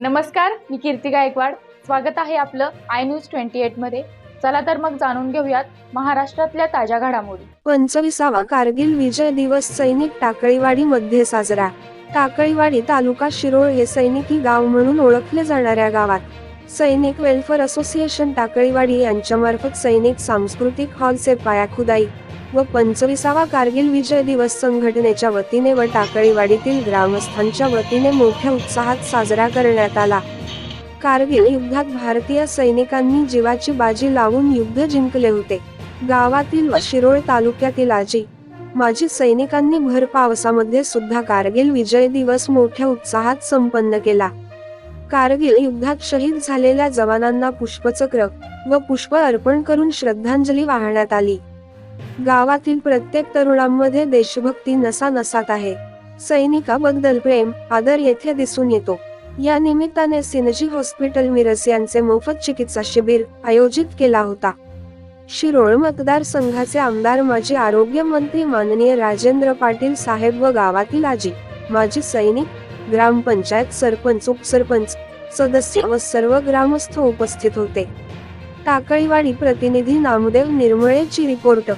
नमस्कार मी कीर्ती गायकवाड. स्वागत आहे आपलं आय न्यूज ट्वेंटी एटमध्ये. चला तर मग जाणून घेऊयात महाराष्ट्रातल्या ताज्या घडामोडी. पंचवीसावा कारगिल विजय दिवस सैनिक टाकळीवाडी मध्ये साजरा. टाकळीवाडी तालुका शिरोळ हे सैनिकी गाव म्हणून ओळखले जाणाऱ्या गावात. सैनिक वेलफेअर असोसिएशन टाकळीवाडी यांच्यामार्फत सैनिक सांस्कृतिक हॉलचे पायाखुदाई व पंचविसावा कारगिल विजय दिवस संघटनेच्या वतीने व टाकळीवाडीतील ग्रामस्थांच्या वतीने मोठ्या उत्साहात साजरा करण्यात आला. कारगिल युद्धात भारतीय सैनिकांनी जीवाची बाजी लावून युद्ध जिंकले होते. गावातील व शिरोळ तालुक्यातील आजी माजी सैनिकांनी भर पावसामध्ये सुद्धा कारगिल विजय दिवस मोठ्या उत्साहात संपन्न केला. कारगिल युद्धात शहीद झालेल्या जवानांना पुष्पचक्र व पुष्प अर्पण करून श्रद्धांजली वाहण्यात आली. गावातील प्रत्येक तरुणांमध्ये देशभक्ती नसा नसात आहे. सैनिकाबद्दल प्रेम आदर येथे दिसून येतो. या निमित्ताने सिनजी हॉस्पिटल मिरज यांचे मोफत चिकित्सा शिबिर आयोजित केला होता. शिरोळ मतदारसंघाचे आमदार माजी आरोग्य मंत्री माननीय राजेंद्र पाटील साहेब व गावातील आजी माजी सैनिक ग्रामपंचायत सरपंच उपसरपंच सदस्य व सर्व ग्रामस्थ उपस्थित होते. टाकळीवाडी प्रतिनिधी नामदेव निर्मळेची रिपोर्ट.